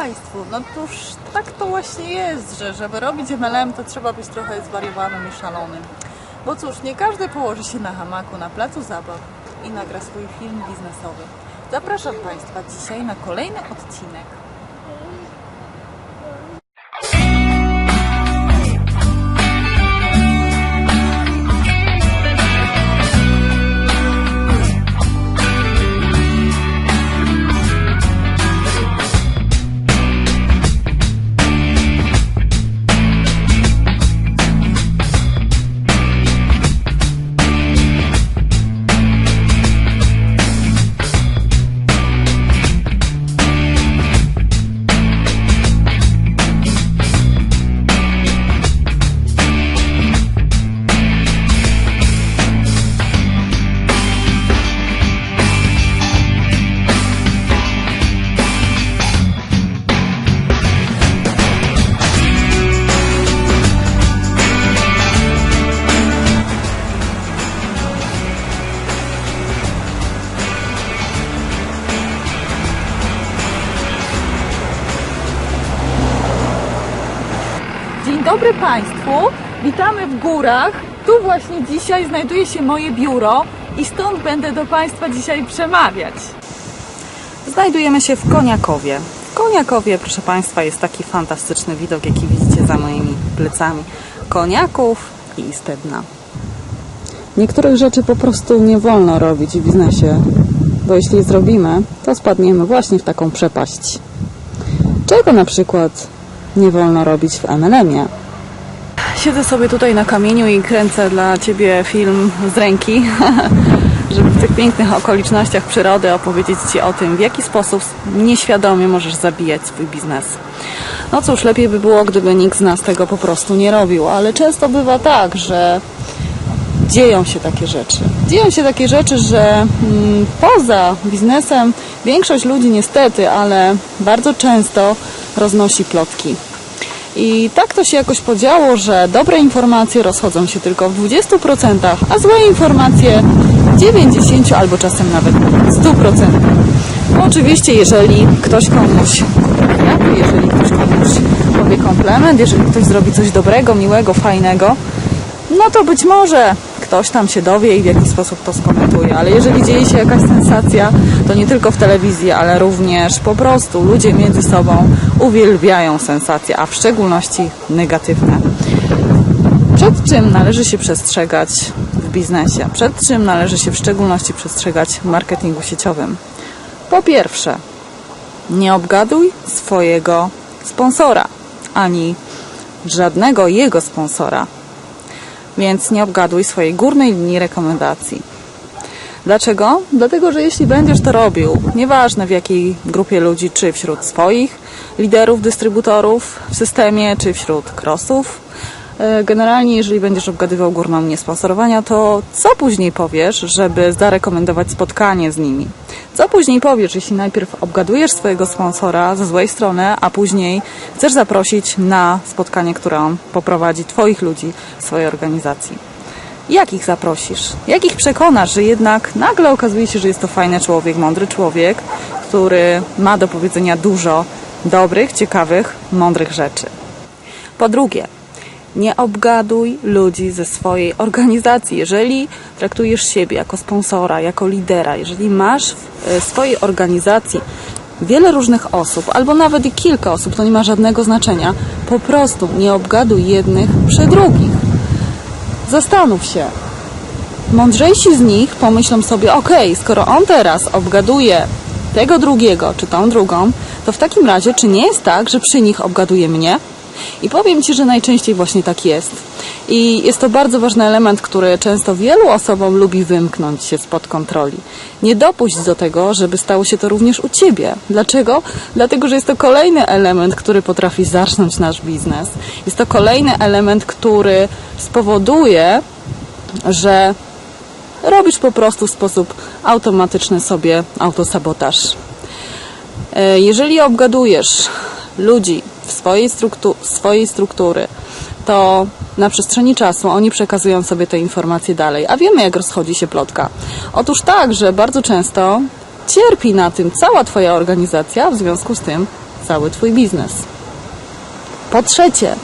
Państwu, no cóż, tak to właśnie jest, że żeby robić MLM, to trzeba być trochę zwariowanym i szalonym. Bo cóż, nie każdy położy się na hamaku na placu zabaw i nagra swój film biznesowy. Zapraszam Państwa dzisiaj na kolejny odcinek. Dobry Państwu, witamy w górach. Tu właśnie dzisiaj znajduje się moje biuro i stąd będę do Państwa dzisiaj przemawiać. Znajdujemy się w Koniakowie. W Koniakowie, proszę Państwa, jest taki fantastyczny widok, jaki widzicie za moimi plecami. Koniaków i Istedna. Niektórych rzeczy po prostu nie wolno robić w biznesie, bo jeśli je zrobimy, to spadniemy właśnie w taką przepaść. Czego na przykład nie wolno robić w MLM-ie? Siedzę sobie tutaj na kamieniu i kręcę dla Ciebie film z ręki, żeby w tych pięknych okolicznościach przyrody opowiedzieć Ci o tym, w jaki sposób nieświadomie możesz zabijać swój biznes. No cóż, lepiej by było, gdyby nikt z nas tego po prostu nie robił, ale często bywa tak, że dzieją się takie rzeczy. Dzieją się takie rzeczy, że mm, poza biznesem większość ludzi niestety, ale bardzo często roznosi plotki. I tak to się jakoś podziało, że dobre informacje rozchodzą się tylko w 20%, a złe informacje w 90 albo czasem nawet 100%. No oczywiście, jeżeli ktoś komuś jeżeli ktoś komuś powie komplement, jeżeli ktoś zrobi coś dobrego, miłego, fajnego, no to być może ktoś tam się dowie i w jakiś sposób to skomentuje. Ale jeżeli dzieje się jakaś sensacja, to nie tylko w telewizji, ale również po prostu ludzie między sobą uwielbiają sensacje, a w szczególności negatywne. Przed czym należy się przestrzegać w biznesie? Przed czym należy się w szczególności przestrzegać w marketingu sieciowym? Po pierwsze, nie obgaduj swojego sponsora, ani żadnego jego sponsora więc nie obgaduj swojej górnej linii rekomendacji. Dlaczego? Dlatego, że jeśli będziesz to robił, nieważne w jakiej grupie ludzi, czy wśród swoich liderów, dystrybutorów w systemie, czy wśród crossów, e, generalnie jeżeli będziesz obgadywał górną linię sponsorowania, to co później powiesz, żeby zarekomendować spotkanie z nimi? Co później powiesz, jeśli najpierw obgadujesz swojego sponsora ze złej strony, a później chcesz zaprosić na spotkanie, które on poprowadzi Twoich ludzi w swojej organizacji? Jak ich zaprosisz? Jak ich przekonasz, że jednak nagle okazuje się, że jest to fajny człowiek, mądry człowiek, który ma do powiedzenia dużo dobrych, ciekawych, mądrych rzeczy? Po drugie, nie obgaduj ludzi ze swojej organizacji. Jeżeli traktujesz siebie jako sponsora, jako lidera, jeżeli masz w e, swojej organizacji wiele różnych osób, albo nawet i kilka osób, to nie ma żadnego znaczenia, po prostu nie obgaduj jednych przy drugich. Zastanów się. Mądrzejsi z nich pomyślą sobie, ok, skoro on teraz obgaduje tego drugiego, czy tą drugą, to w takim razie, czy nie jest tak, że przy nich obgaduje mnie? I powiem Ci, że najczęściej właśnie tak jest. I jest to bardzo ważny element, który często wielu osobom lubi wymknąć się spod kontroli. Nie dopuść do tego, żeby stało się to również u Ciebie. Dlaczego? Dlatego, że jest to kolejny element, który potrafi zacznąć nasz biznes. Jest to kolejny element, który spowoduje, że robisz po prostu w sposób automatyczny sobie autosabotaż. E, Jeżeli obgadujesz ludzi swojej, struktu- swojej struktury, to na przestrzeni czasu oni przekazują sobie te informacje dalej. A wiemy, jak rozchodzi się plotka. Otóż tak, że bardzo często cierpi na tym cała Twoja organizacja, w związku z tym cały Twój biznes. Po trzecie,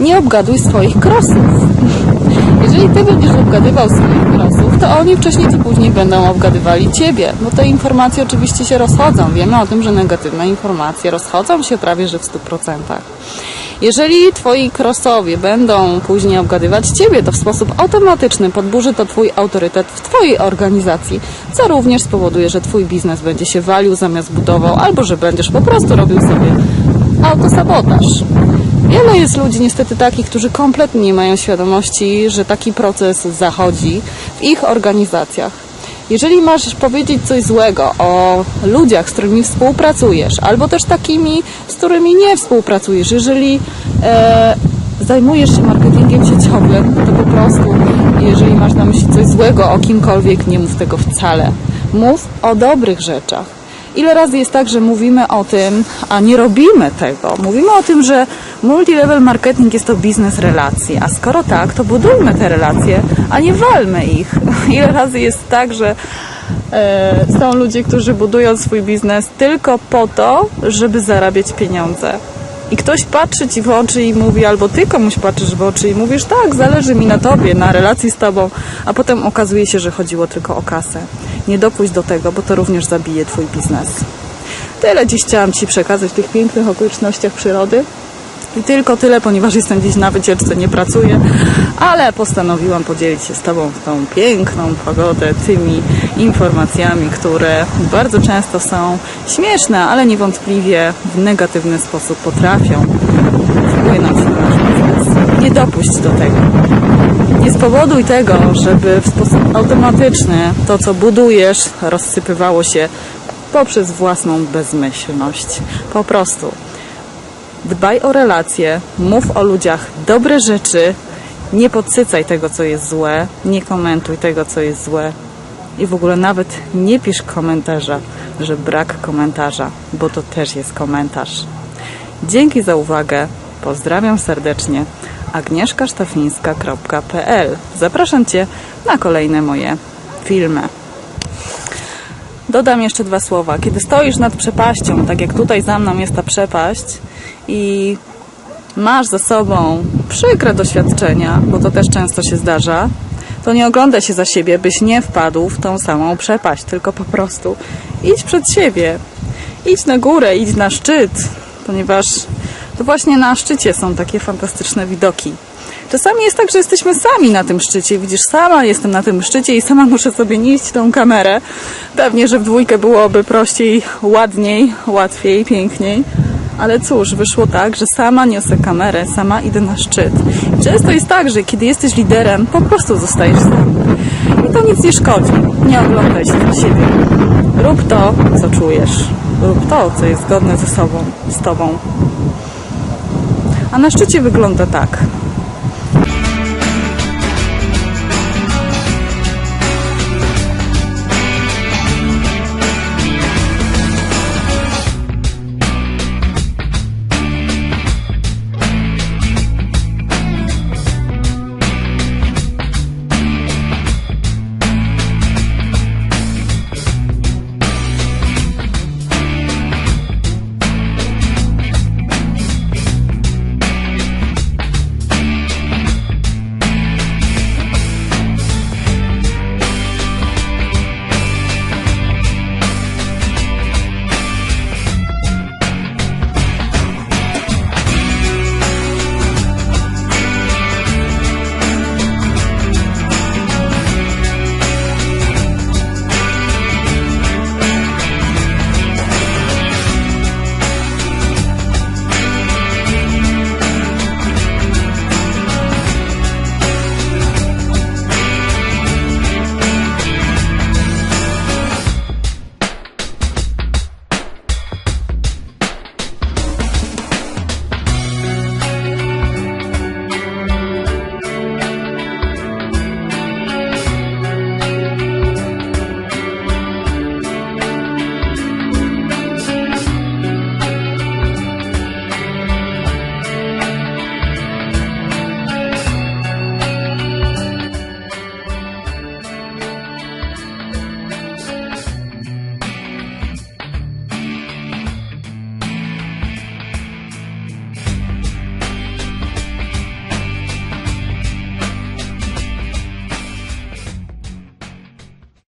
nie obgaduj swoich krosów. Jeżeli ty będziesz obgadywał swoich to oni wcześniej czy później będą obgadywali ciebie, bo te informacje oczywiście się rozchodzą. Wiemy o tym, że negatywne informacje rozchodzą się prawie że w 100%. Jeżeli twoi krosowie będą później obgadywać ciebie, to w sposób automatyczny podburzy to twój autorytet w twojej organizacji, co również spowoduje, że twój biznes będzie się walił zamiast budował, albo że będziesz po prostu robił sobie autosabotaż. Wiele jest ludzi niestety takich, którzy kompletnie nie mają świadomości, że taki proces zachodzi w ich organizacjach. Jeżeli masz powiedzieć coś złego o ludziach, z którymi współpracujesz, albo też takimi, z którymi nie współpracujesz, jeżeli e, zajmujesz się marketingiem sieciowym, to po prostu, jeżeli masz na myśli coś złego o kimkolwiek, nie mów tego wcale. Mów o dobrych rzeczach. Ile razy jest tak, że mówimy o tym, a nie robimy tego? Mówimy o tym, że multilevel marketing jest to biznes relacji, a skoro tak, to budujmy te relacje, a nie walmy ich. Ile razy jest tak, że e, są ludzie, którzy budują swój biznes tylko po to, żeby zarabiać pieniądze. I ktoś patrzy ci w oczy i mówi, albo ty komuś patrzysz w oczy i mówisz, tak, zależy mi na tobie, na relacji z tobą, a potem okazuje się, że chodziło tylko o kasę. Nie dopuść do tego, bo to również zabije twój biznes. Tyle dziś chciałam ci przekazać w tych pięknych okolicznościach przyrody. I tylko tyle, ponieważ jestem dziś na wycieczce, nie pracuję, ale postanowiłam podzielić się z Tobą tą piękną pogodę, tymi informacjami, które bardzo często są śmieszne, ale niewątpliwie w negatywny sposób potrafią wpłynąć na nasz biznes. Nie dopuść do tego. Nie spowoduj tego, żeby w sposób automatyczny to, co budujesz, rozsypywało się poprzez własną bezmyślność. Po prostu Dbaj o relacje, mów o ludziach dobre rzeczy, nie podsycaj tego, co jest złe, nie komentuj tego, co jest złe i w ogóle nawet nie pisz komentarza, że brak komentarza, bo to też jest komentarz. Dzięki za uwagę, pozdrawiam serdecznie. agnieszkasztafińska.pl Zapraszam Cię na kolejne moje filmy. Dodam jeszcze dwa słowa. Kiedy stoisz nad przepaścią, tak jak tutaj za mną jest ta przepaść i masz za sobą przykre doświadczenia, bo to też często się zdarza, to nie oglądaj się za siebie, byś nie wpadł w tą samą przepaść, tylko po prostu idź przed siebie. Idź na górę, idź na szczyt, ponieważ to właśnie na szczycie są takie fantastyczne widoki. Czasami jest tak, że jesteśmy sami na tym szczycie. Widzisz, sama jestem na tym szczycie i sama muszę sobie nieść tą kamerę. Pewnie, że w dwójkę byłoby prościej, ładniej, łatwiej, piękniej. Ale cóż, wyszło tak, że sama niosę kamerę, sama idę na szczyt. Często jest tak, że kiedy jesteś liderem, po prostu zostajesz sam. I to nic nie szkodzi. Nie oglądaj się za siebie. Rób to, co czujesz. Rób to, co jest zgodne ze sobą, z tobą. A na szczycie wygląda tak.